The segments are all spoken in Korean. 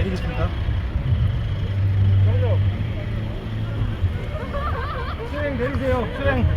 내리겠습니다. 수행 내리세요. 수행.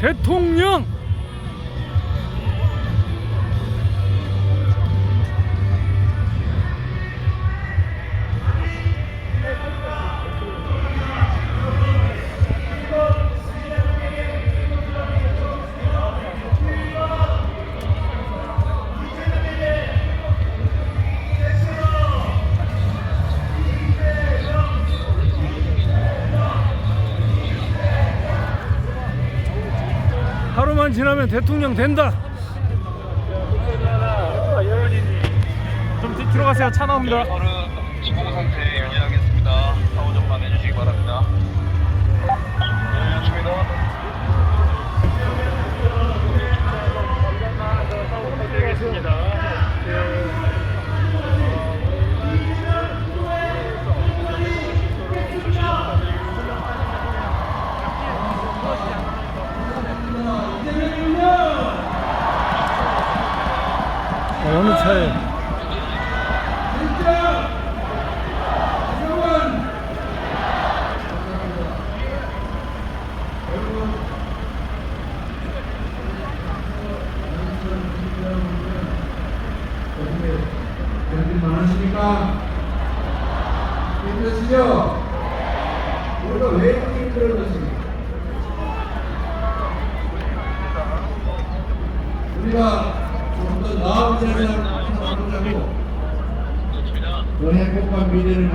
대통령. 지나면 대통령 된다. 좀 뒤로 가세요. 차 나옵니다.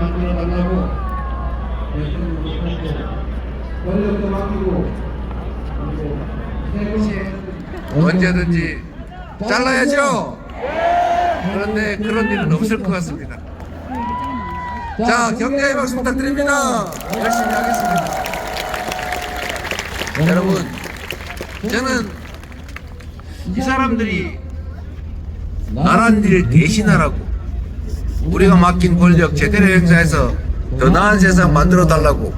만들어 달라고 대통령님한테 권력도 맡기고 그리고 새로운 언제든지 잘라야죠. 그런데 그런 일은 없을 것 같습니다. 자, 격려의 박수 부탁드립니다. 열심히 하겠습니다. 여러분, 저는 이 사람들이 나란 일을 대신하라고 우리가 맡긴 권력 제대로 행사해서 더 나은 세상 만들어 달라고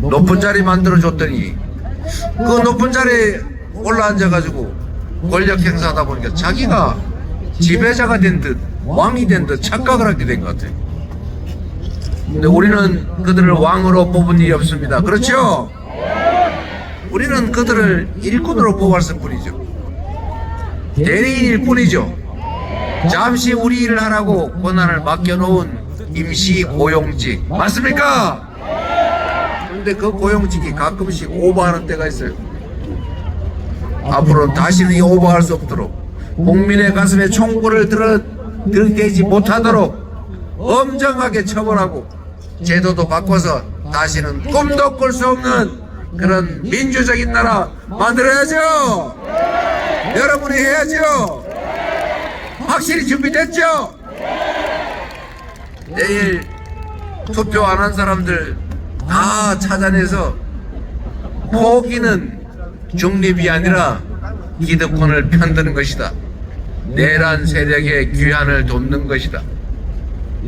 높은 자리 만들어 줬더니 그 높은 자리에 올라앉아 가지고 권력 행사하다 보니까 자기가 지배자가 된 듯 왕이 된 듯 착각을 하게 된 것 같아요. 근데 우리는 그들을 왕으로 뽑은 일이 없습니다. 그렇죠? 우리는 그들을 일꾼으로 뽑았을 뿐이죠. 대리인일 뿐이죠. 잠시 우리 일을 하라고 권한을 맡겨놓은 임시 고용직 맞습니까? 그런데 그 고용직이 가끔씩 오버하는 때가 있어요. 앞으로는 다시는 이 오버할 수 없도록 국민의 가슴에 총구를 들어 들이대지 못하도록 엄정하게 처벌하고 제도도 바꿔서 다시는 꿈도 꿀 수 없는 그런 민주적인 나라 만들어야죠. 여러분이 해야죠. 확실히 준비됐죠? 내일 투표 안 한 사람들 다 찾아내서 포기는 중립이 아니라 기득권을 편드는 것이다. 내란 세력의 귀환을 돕는 것이다.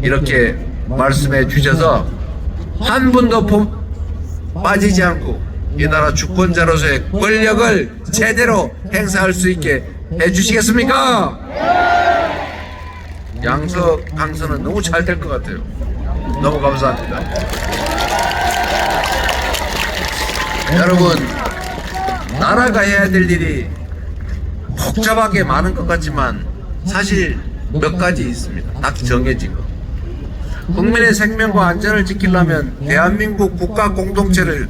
이렇게 말씀해 주셔서 한 분도 폼- 빠지지 않고 이 나라 주권자로서의 권력을 제대로 행사할 수 있게 해주시겠습니까? 양석 강서는 너무 잘 될 것 같아요. 너무 감사합니다. 여러분, 나라가 해야 될 일이 복잡하게 많은 것 같지만 사실 몇 가지 있습니다. 딱 정해진 거. 국민의 생명과 안전을 지키려면 대한민국 국가 공동체를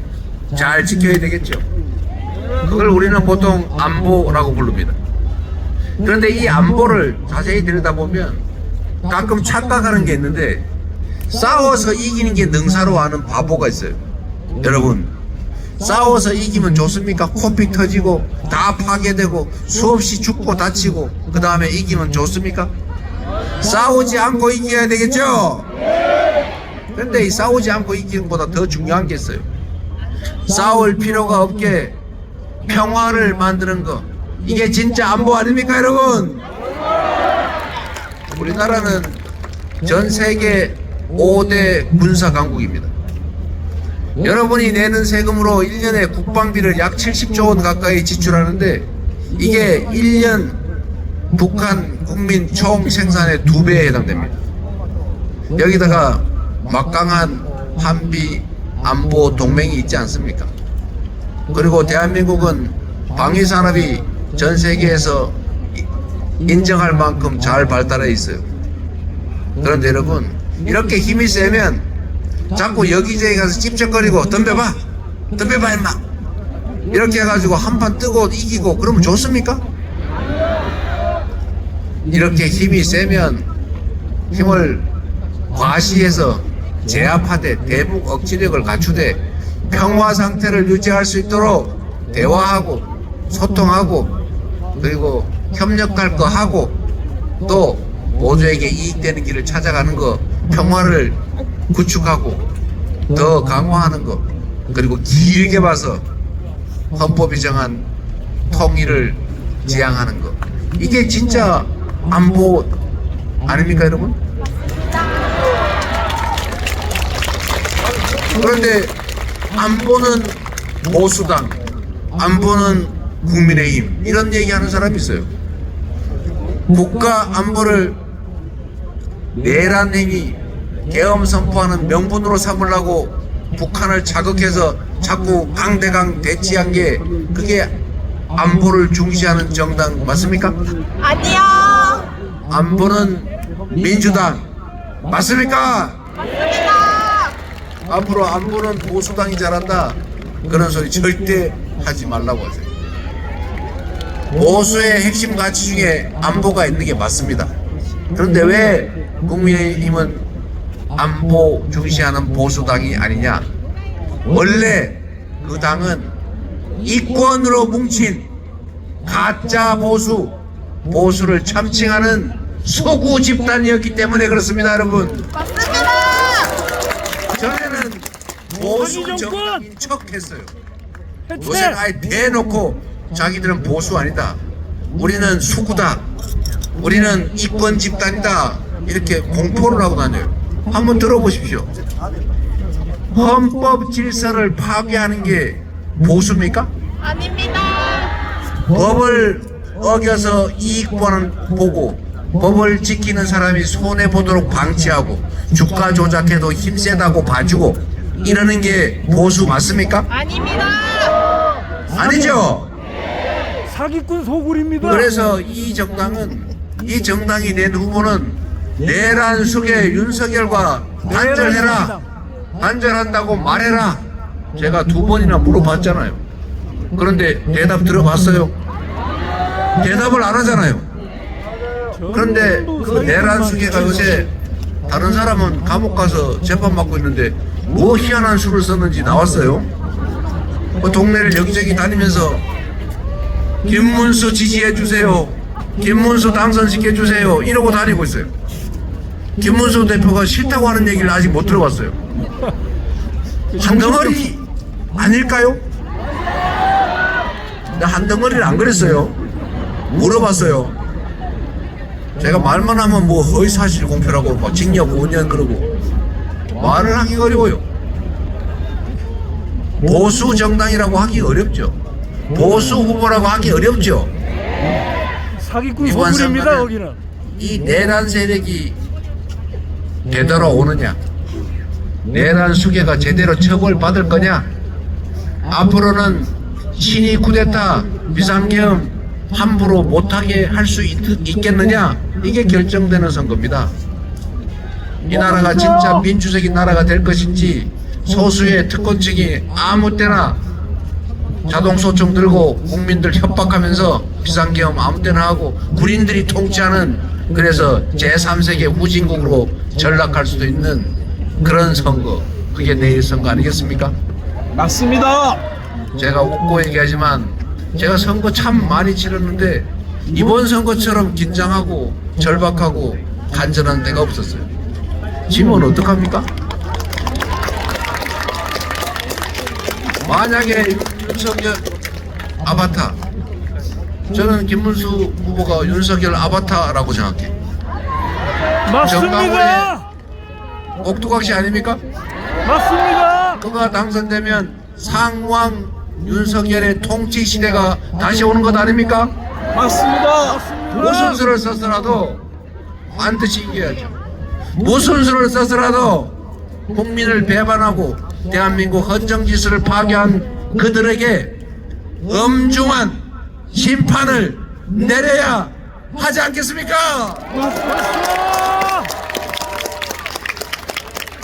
잘 지켜야 되겠죠. 그걸 우리는 보통 안보라고 부릅니다. 그런데 이 안보를 자세히 들여다보면 가끔 착각하는 게 있는데 싸워서 이기는 게 능사로 하는 바보가 있어요. 여러분, 싸워서 이기면 좋습니까? 코피 터지고 다 파괴되고 수없이 죽고 다치고 그 다음에 이기면 좋습니까? 싸우지 않고 이겨야 되겠죠? 근데 이 싸우지 않고 이기는 것보다 더 중요한 게 있어요. 싸울 필요가 없게 평화를 만드는 거. 이게 진짜 안보 아닙니까, 여러분? 우리나라는 전 세계 5대 군사 강국입니다. 여러분이 내는 세금으로 1년에 국방비를 약 70조 원 가까이 지출하는데 이게 1년 북한 국민 총 생산의 두 배에 해당됩니다. 여기다가 막강한 한비 안보 동맹이 있지 않습니까? 그리고 대한민국은 방위 산업이 전 세계에서 이- 인정할 만큼 잘 발달해 있어요. 그런데 여러분 이렇게 힘이 세면 자꾸 여기저기 가서 찝쩍거리고 덤벼봐 덤벼봐 임마 이렇게 해가지고 한 판 뜨고 이기고 그러면 좋습니까? 이렇게 힘이 세면 힘을 과시해서 제압하되 대북 억지력을 갖추되 평화 상태를 유지할 수 있도록 대화하고 소통하고 그리고 협력할 거 하고 또 모두에게 이익되는 길을 찾아가는 거 평화를 구축하고 더 강화하는 거 그리고 길게 봐서 헌법이 정한 통일을 지향하는 거 이게 진짜 안보 아닙니까 여러분? 그런데 안보는 보수당, 안보는 국민의힘 이런 얘기하는 사람이 있어요. 국가 안보를 내란 행위, 계엄 선포하는 명분으로 삼으려고 북한을 자극해서 자꾸 강대강 대치한 게 그게 안보를 중시하는 정당 맞습니까? 아니요. 안보는 민주당 맞습니까? 맞습니다. 앞으로 안보는 보수당이 잘한다 그런 소리 절대 하지 말라고 하세요 보수의 핵심 가치 중에 안보가 있는 게 맞습니다 그런데 왜 국민의힘은 안보 중시하는 보수당이 아니냐 원래 그 당은 이권으로 뭉친 가짜 보수 보수를 참칭하는 소구 집단이었기 때문에 그렇습니다 여러분 맞습니다. 전에는 보수! 정당인 척 했어요. 해체! 요새 아예 대놓고 자기들은 보수 아니다. 우리는 수구다. 우리는 이권 집단이다. 이렇게 공포를 하고 다녀요. 한번 들어보십시오. 헌법 질서를 파괴하는 게 보수입니까? 아닙니다. 법을 어겨서 이익 보는 보고 법을 지키는 사람이 손해 보도록 방치하고 주가 조작해도 힘 세다고 봐주고 이러는 게 보수 맞습니까? 아닙니다. 아니죠. 사기꾼 소굴입니다. 그래서 이 정당은 이 정당이 낸 후보는 내란 속에 윤석열과 단절해라 단절한다고 말해라. 제가 두 번이나 물어봤잖아요. 그런데 대답 들어봤어요? 대답을 안 하잖아요. 그런데 그 내란 수계가 요새 다른 사람은 감옥 가서 재판 받고 있는데 뭐 희한한 수를 썼는지 나왔어요? 그 동네를 여기저기 다니면서 김문수 지지해 주세요. 김문수 당선시켜 주세요. 이러고 다니고 있어요. 김문수 대표가 싫다고 하는 얘기를 아직 못 들어봤어요. 한 덩어리 아닐까요? 나 한 덩어리를 안 그랬어요. 물어봤어요. 제가 말만 하면 뭐 허위 사실 공표라고 뭐 징역 5년 그러고 말을 하기 어려워요. 보수 정당이라고 하기 어렵죠. 보수 후보라고 하기 어렵죠. 사기꾼 소굴입니다. 선거는 여기는. 이 내란 세력이 되돌아오느냐, 내란 수계가 제대로 처벌받을 거냐, 앞으로는 신이 쿠데타, 비상계엄 함부로 못하게 할 수 있겠느냐, 이게 결정되는 선거입니다. 이 나라가 진짜 민주적인 나라가 될 것인지, 소수의 특권층이 아무 때나 자동 소총 들고 국민들 협박하면서 비상계엄 아무 때나 하고 군인들이 통치하는 그래서 제3세계 후진국으로 전락할 수도 있는 그런 선거 그게 내일 선거 아니겠습니까? 맞습니다. 제가 웃고 얘기하지만 제가 선거 참 많이 치렀는데 이번 선거처럼 긴장하고 절박하고 간절한 때가 없었어요. 지면 어떡합니까? 만약에 윤석열 아바타 저는 김문수 후보가 윤석열 아바타라고 생각해. 맞습니다. 꼭두각시 아닙니까? 맞습니다. 그가 당선되면 상왕 윤석열의 통치 시대가 다시 오는 것 아닙니까? 맞습니다. 무슨 수를 써서라도 반드시 이겨야죠. 무슨 수를 써서라도 국민을 배반하고 대한민국 헌정지수를 파괴한 그들에게 엄중한 심판을 내려야 하지 않겠습니까?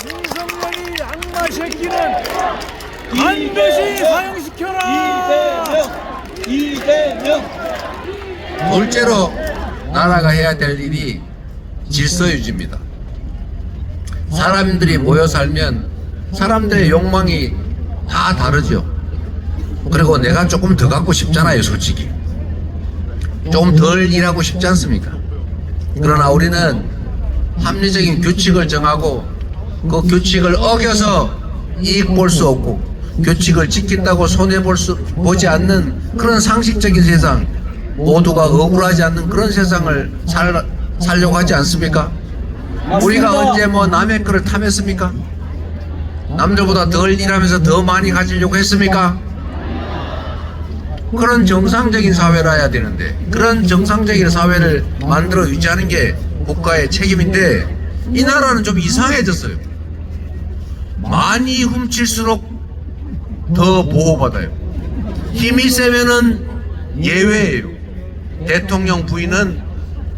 윤석열이 악마 새끼는 반드시 사형시켜라. 둘째로 나라가 해야 될 일이 질서 유지입니다. 사람들이 모여 살면 사람들의 욕망이 다 다르죠. 그리고 내가 조금 더 갖고 싶잖아요, 솔직히. 조금 덜 일하고 싶지 않습니까? 그러나 우리는 합리적인 규칙을 정하고 그 규칙을 어겨서 이익 볼 수 없고 규칙을 지킨다고 손해 볼 수 보지 않는 그런 상식적인 세상 모두가 억울하지 않는 그런 세상을 살, 살려고 하지 않습니까? 우리가 언제 뭐 남의 거를 탐했습니까? 남들보다 덜 일하면서 더 많이 가지려고 했습니까? 그런 정상적인 사회를 해야 되는데 그런 정상적인 사회를 만들어 유지하는 게 국가의 책임인데 이 나라는 좀 이상해졌어요. 많이 훔칠수록 더 보호받아요. 힘이 세면은 예외예요. 대통령 부인은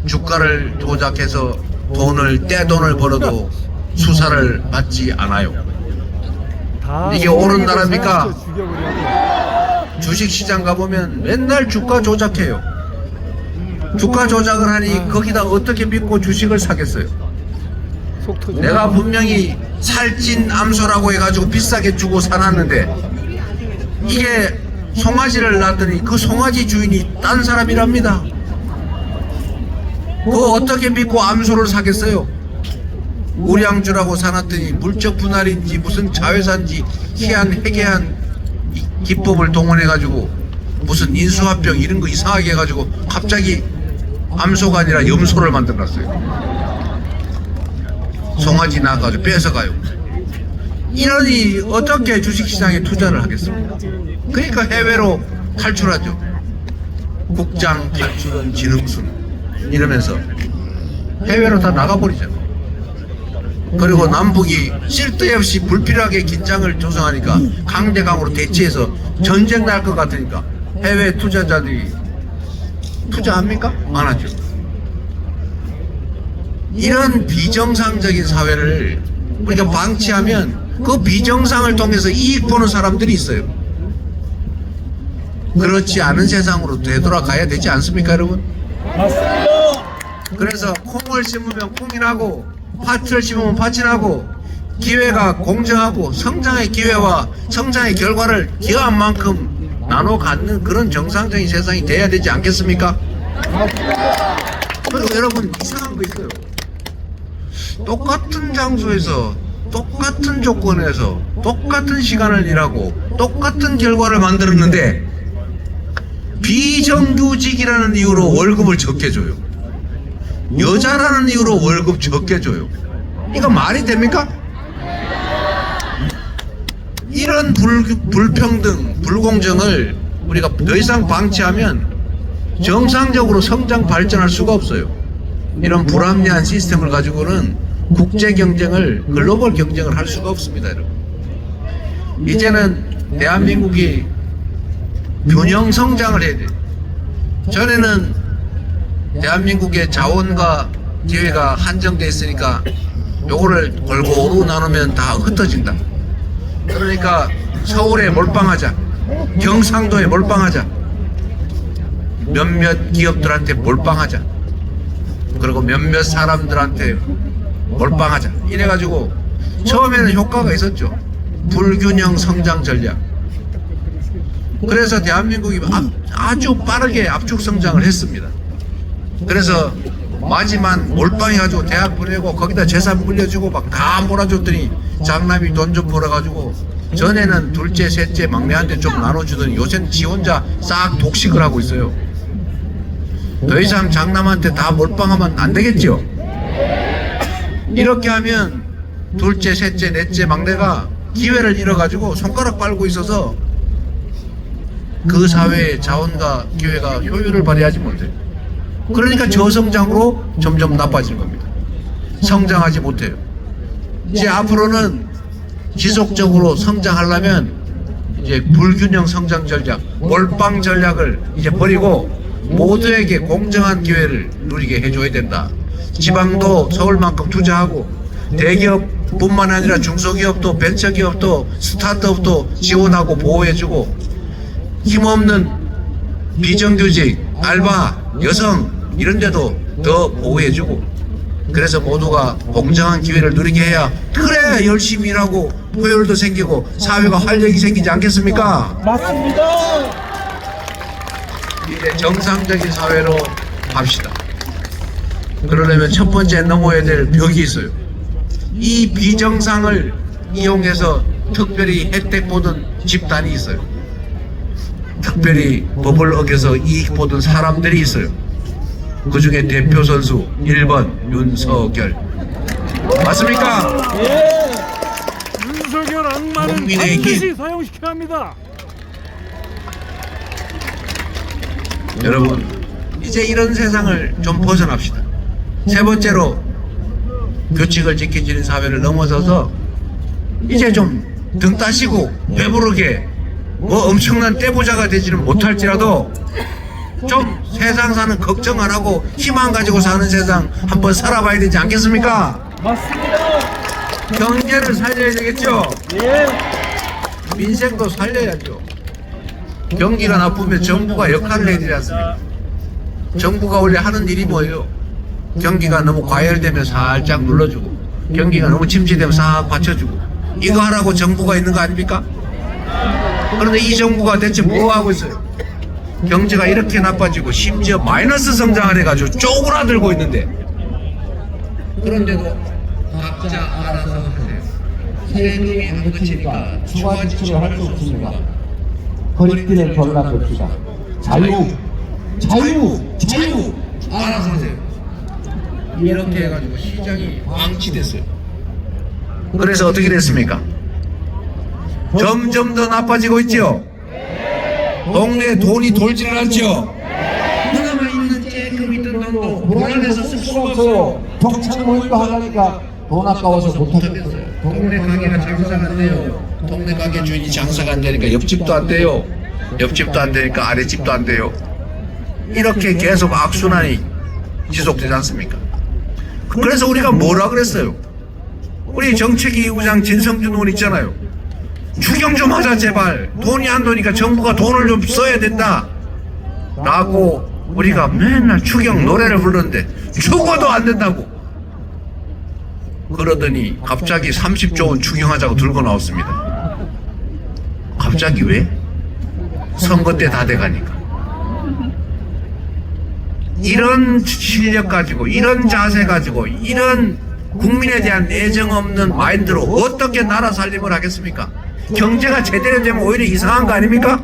주가를 조작해서 돈을 떼돈을 벌어도 수사를 받지 않아요. 다 이게 옳은 나라입니까? 주식시장 가보면 맨날 주가 조작해요. 주가 조작을 하니 거기다 어떻게 믿고 주식을 사겠어요? 내가 분명히 살찐 암소라고 해가지고 비싸게 주고 사놨는데 이게 송아지를 낳더니 그 송아지 주인이 딴 사람이랍니다. 그거 어떻게 믿고 암소를 사겠어요? 우량주라고 사놨더니 물적 분할인지 무슨 자회사인지 희한 해괴한 이 기법을 동원해가지고 무슨 인수합병 이런 거 이상하게 해가지고 갑자기 암소가 아니라 염소를 만들어놨어요. 송아지 낳아가지고 뺏어가요. 이러니 어떻게 주식시장에 투자를 하겠습니까? 그러니까 해외로 탈출하죠. 국장 탈출은 지능순 이러면서 해외로 다 나가버리잖아요. 그리고 남북이 쓸데없이 불필요하게 긴장을 조성하니까 강대강으로 대치해서 전쟁 날 것 같으니까 해외 투자자들이 투자합니까? 안 하죠. 이런 비정상적인 사회를 우리가 방치하면 그 비정상을 통해서 이익 보는 사람들이 있어요. 그렇지 않은 세상으로 되돌아가야 되지 않습니까, 여러분? 그래서 콩을 심으면 콩이 나고 팥을 심으면 팥이 나고 기회가 공정하고 성장의 기회와 성장의 결과를 기여한 만큼 나눠 갖는 그런 정상적인 세상이 돼야 되지 않겠습니까? 그리고 여러분 이상한 거 있어요. 똑같은 장소에서 똑같은 조건에서 똑같은 시간을 일하고 똑같은 결과를 만들었는데 비정규직이라는 이유로 월급을 적게 줘요. 여자라는 이유로 월급 적게 줘요. 이거 말이 됩니까? 이런 불, 불평등, 불공정을 우리가 더 이상 방치하면 정상적으로 성장 발전할 수가 없어요. 이런 불합리한 시스템을 가지고는 국제 경쟁을 글로벌 경쟁을 할 수가 없습니다, 여러분. 이제는 대한민국이 균형 성장을 해야 돼요. 전에는 대한민국의 자원과 기회가 한정돼 있으니까 요거를 골고루 나누면 다 흩어진다. 그러니까 서울에 몰빵하자. 경상도에 몰빵하자. 몇몇 기업들한테 몰빵하자. 그리고 몇몇 사람들한테 몰빵하자. 이래가지고 처음에는 효과가 있었죠. 불균형 성장 전략. 그래서 대한민국이 앞- 아주 빠르게 압축 성장을 했습니다. 그래서 마지막 몰빵해 가지고 대학 보내고 거기다 재산 물려주고 막 다 몰아줬더니 장남이 돈 좀 벌어가지고 전에는 둘째, 셋째, 막내한테 좀 나눠주더니 요새는 지 혼자 싹 독식을 하고 있어요. 더 이상 장남한테 다 몰빵하면 안 되겠죠? 이렇게 하면 둘째, 셋째, 넷째, 막내가 기회를 잃어가지고 손가락 빨고 있어서 그 사회의 자원과 기회가 효율을 발휘하지 못해요. 그러니까 저성장으로 점점 나빠지는 겁니다. 성장하지 못해요. 이제 앞으로는 지속적으로 성장하려면 이제 불균형 성장 전략, 몰빵 전략을 이제 버리고 모두에게 공정한 기회를 누리게 해줘야 된다. 지방도 서울만큼 투자하고 대기업뿐만 아니라 중소기업도 벤처기업도 스타트업도 지원하고 보호해주고 힘없는 비정규직, 알바, 여성 이런 데도 더 보호해주고 그래서 모두가 공정한 기회를 누리게 해야 그래 열심히 일하고 효율도 생기고 사회가 활력이 생기지 않겠습니까? 맞습니다. 이제 정상적인 사회로 합시다. 그러려면 첫 번째 넘어야 될 벽이 있어요. 이 비정상을 이용해서 특별히 혜택 보던 집단이 있어요. 특별히 법을 어겨서 이익 보던 사람들이 있어요. 그 중에 대표 선수 1번 윤석열. 맞습니까? 윤석열 악마는 국민의 힘. 반드시 사용시켜야 합니다. 여러분, 이제 이런 세상을 좀 벗어납시다. 세 번째로 규칙을 지켜지는 사회를 넘어서서 이제 좀 등 따시고 배부르게 뭐 엄청난 떼부자가 되지는 못할지라도 좀 세상 사는 걱정 안 하고 희망 가지고 사는 세상 한번 살아봐야 되지 않겠습니까? 맞습니다. 경제를 살려야 되겠죠? 예. 민생도 살려야죠. 경기가 나쁘면 정부가 역할을 해야 되지 않습니까? 정부가 원래 하는 일이 뭐예요? 경기가 너무 과열되면 살짝 눌러주고, 경기가 너무 침체되면 싹 받쳐주고, 이거 하라고 정부가 있는 거 아닙니까? 그런데 이 정부가 대체 뭐 하고 있어요? 경제가 이렇게 나빠지고 심지어 마이너스 성장을 해가지고 쪼그라들고 있는데 그런데도 각자 알아서 하세요. 세금이 안 그치니까 추가 지출을 할 수 없습니다. 허리띠를 졸라봅시다. 자유, 자유, 자유. 알아서 하세요. 이렇게 해가지고 시장이 망치됐어요. 그래서 어떻게 됐습니까? 점점 더 나빠지고 있죠. 동네에 돈이 돌지를 않죠. 하나만 있는 쬐끔 있던 돈도 불안해서 쓸 수가 없어요. 동창 모임도 하려니까 돈 아까워서 못하겠어요. 동네 가게가 장사가 안 돼요. 동네 가게 주인이 장사가 안 되니까 옆집도 안 돼요. 옆집도 안 되니까 아랫집도 안 돼요. 이렇게 계속 악순환이 지속되지 않습니까? 그래서 우리가 뭐라 그랬어요? 우리 정책위 부장 진성준 의원 있잖아요. 추경 좀 하자 제발. 돈이 안 도니까 정부가 돈을 좀 써야 된다. 라고 우리가 맨날 추경 노래를 부르는데 죽어도 안 된다고. 그러더니 갑자기 30조 원 추경하자고 들고 나왔습니다. 갑자기 왜? 선거 때 다 돼가니까. 이런 실력 가지고, 이런 자세 가지고, 이런 국민에 대한 애정 없는 마인드로 어떻게 나라 살림을 하겠습니까? 경제가 제대로 되면 오히려 이상한 거 아닙니까?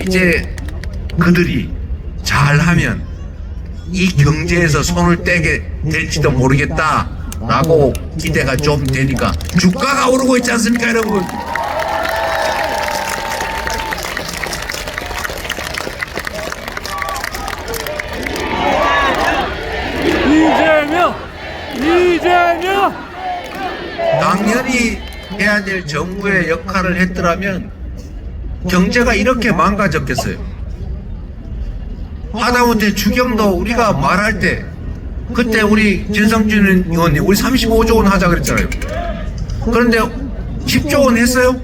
이제 그들이 잘하면 이 경제에서 손을 떼게 될지도 모르겠다 라고 기대가 좀 되니까 주가가 오르고 있지 않습니까 여러분 이재명, 이재명. 당연히 해야 될 정부의 역할을 했더라면 경제가 이렇게 망가졌겠어요 하다못해 추경도 우리가 말할 때 그때 우리 진성준 의원님 우리 35조 원 하자 그랬잖아요 그런데 10조 원 했어요?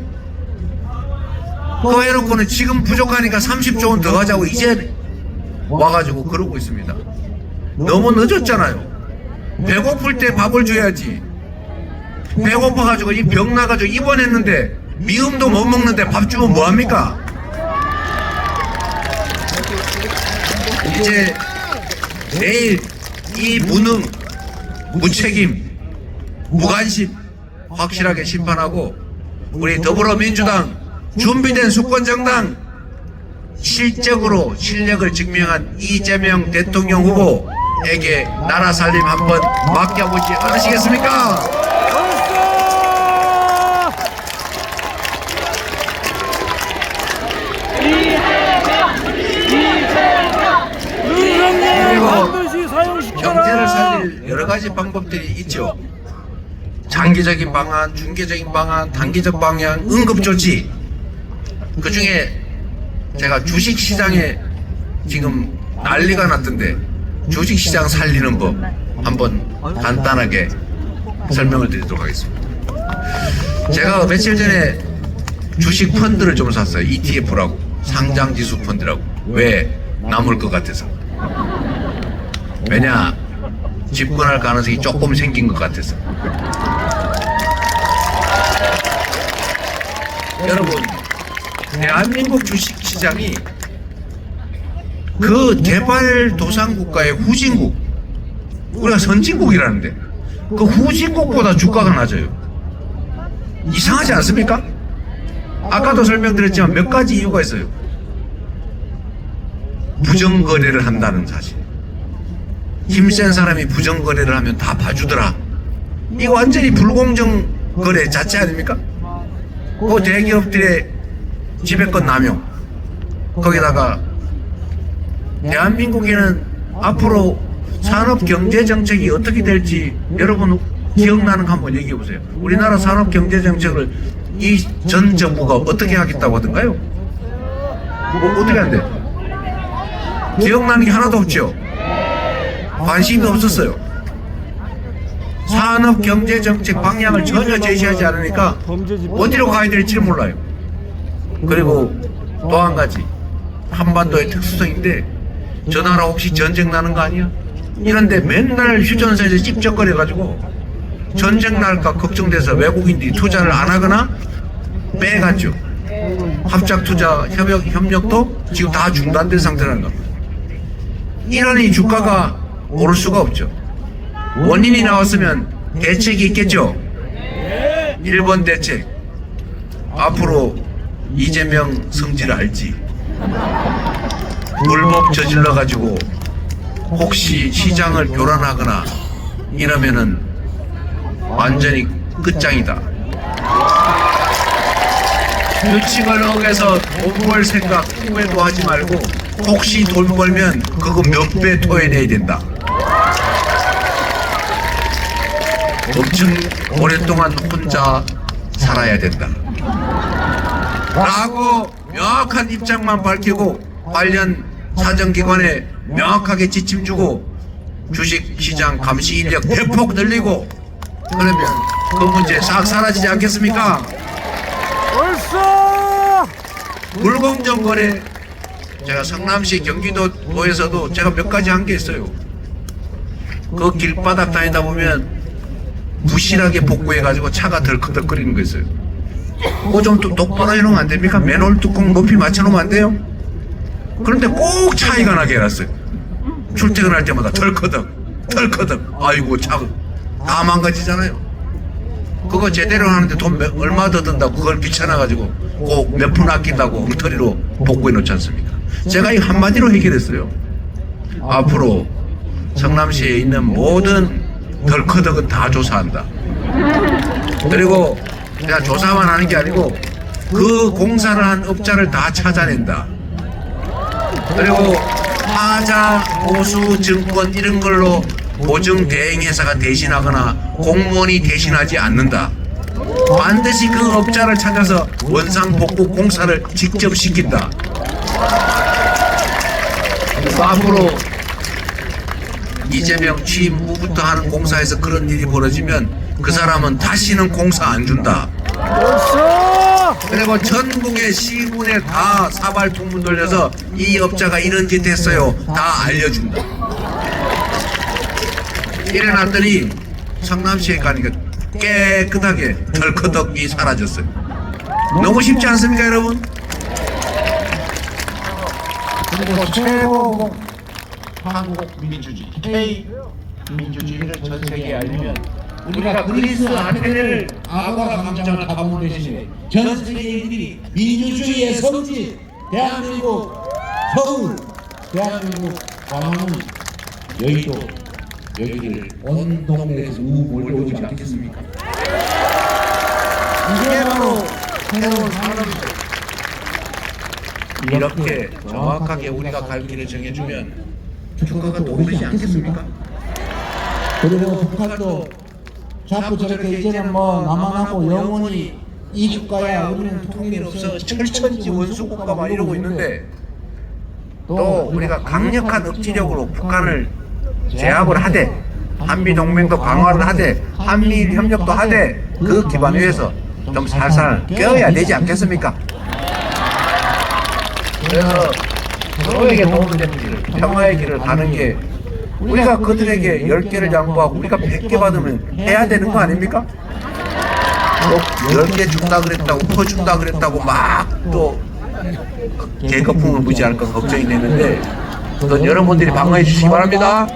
그거 해놓고는 지금 부족하니까 30조 원더 가자고 이제 와가지고 그러고 있습니다. 너무 늦었잖아요. 배고플 때 밥을 줘야지. 배고파가지고 이 병 나가지고 입원했는데 미음도 못 먹는데 밥 주면 뭐합니까? 이제 내일 이 무능, 무책임, 무관심 확실하게 심판하고 우리 더불어민주당 준비된 수권정당 실적으로 실력을 증명한 이재명 대통령 후보에게 나라 살림 한번 맡겨보지 않으시겠습니까? 윤석열 그리고 반드시 사용시켜라. 경제를 살릴 여러 가지 방법들이 있죠. 장기적인 방안, 중기적인 방안, 단기적 방향, 응급조치. 그 중에 제가 주식시장에 지금 난리가 났던데 주식시장 살리는 법 한번 간단하게 설명을 드리도록 하겠습니다. 제가 며칠 전에 주식 펀드를 좀 샀어요. ETF라고 상장지수 펀드라고. 왜? 남을 것 같아서. 왜냐? 집권할 가능성이 조금 생긴 것 같아서. 여러분, 대한민국 주식시장이 그 개발도상국가의 후진국, 우리가 선진국이라는데, 그 후진국보다 주가가 낮아요. 이상하지 않습니까? 아까도 설명드렸지만 몇 가지 이유가 있어요. 부정거래를 한다는 사실. 힘센 사람이 부정거래를 하면 다 봐주더라. 이거 완전히 불공정 거래 자체 아닙니까? 그 대기업들의 지배권 남용. 거기다가 대한민국에는 앞으로 산업 경제 정책이 어떻게 될지 여러분 기억나는 거 한번 얘기해 보세요. 우리나라 산업 경제 정책을 이 전 정부가 어떻게 하겠다고 하던가요? 뭐 어떻게 한대? 기억나는 게 하나도 없죠. 관심이 없었어요. 산업 경제 정책 방향을 전혀 제시하지 않으니까 어디로 가야 될지 몰라요. 그리고 또 한 가지 한반도의 특수성인데 저 나라 혹시 전쟁 나는 거 아니야? 이런데 맨날 휴전선에서 찝쩍거려 가지고 전쟁 날까 걱정돼서 외국인들이 투자를 안 하거나 빼갔죠. 합작 투자 협력 협력도 지금 다 중단된 상태라는 겁니다. 이러니 주가가 오를 수가 없죠. 원인이 나왔으면 대책이 있겠죠. 1번 대책. 앞으로 이재명 성질 알지. 불법 저질러 가지고 혹시 시장을 교란하거나 이러면은 완전히 끝장이다. 규칙을 어겨서 돈 벌 생각 꿈에도 하지 말고 혹시 돈 벌면 그거 몇 배 토해내야 된다. 엄청 오랫동안 혼자 살아야 된다. 라고 명확한 입장만 밝히고 관련 사정기관에 명확하게 지침 주고 주식시장 감시 인력 대폭 늘리고 그러면 그 문제 싹 사라지지 않겠습니까? 벌써 불공정 거래 제가 성남시 경기도도에서도 제가 몇 가지 한 게 있어요. 그 길바닥 다니다 보면 부실하게 복구해가지고 차가 덜컥덜거리는 거 있어요. 그거 좀또 똑바로 해놓으면 안 됩니까? 맨홀 뚜껑 높이 맞춰놓으면 안 돼요? 그런데 꼭 차이가 나게 해놨어요. 출퇴근할 때마다 덜커덕, 덜커덕. 아이고, 차, 다 망가지잖아요. 그거 제대로 하는데 돈 몇- 얼마 더 든다고 그걸 귀찮아가지고 꼭 몇 푼 아낀다고 엉터리로 복구해 놓지 않습니까? 제가 이 한마디로 해결했어요. 앞으로 성남시에 있는 모든 덜커덕은 다 조사한다. 그리고 내가 조사만 하는 게 아니고 그 공사를 한 업자를 다 찾아낸다. 그리고 하자, 보수, 증권 이런 걸로 보증 대행회사가 대신하거나 공무원이 대신하지 않는다. 반드시 그 업자를 찾아서 원상 복구 공사를 직접 시킨다. 앞으로 이재명 취임 후부터 하는 공사에서 그런 일이 벌어지면 그 사람은 다시는 공사 안 준다. 그리고 전국의 시군에 다 사발 통문 돌려서 이 업자가 이런 짓 했어요. 다 알려준다. 일어났더니 성남시에 가니까 깨끗하게 덜커덕이 사라졌어요. 너무 쉽지 않습니까, 여러분? 최고 한국 민주주의 K 민주주의를 전 세계에 알리면 우리가 그리스 아테네를 아고라 광장을 가본 대신에 전 세계인들이 민주주의의 성지 대한민국 서울 대한민국 광화문 여의도 여기를 온 동네에서 우 몰려오지 않겠습니까? 이게 바로 새로운 산업입니다. 이렇게 정확하게 우리가 갈 길을 정해주면 주가가 또 오르지 않겠습니까? 그리고 북한도 자꾸 저렇게 이제는 뭐 남한하고 영원히 이 국가야 우리는 통일 없어 철천지 원수국가만 이러고 있는데 또 우리가 강력한 억지력으로 북한을 제압을 하되 한미 동맹도 강화를 하되 한미일 협력도 하되 그 기반 위에서 좀 살살 껴야 되지 않겠습니까? 그래서 서로에게 도움이 되는 길, 평화의 길을 가는 게 우리가 그들에게 10개를 양보하고 우리가 100개 받으면 해야 되는 거 아닙니까? 또 10개 준다 그랬다고 퍼준다 그랬다고 막또 계급품을 무지할 건 걱정이 되는데 또 여러분들이 방어해 주시기 바랍니다.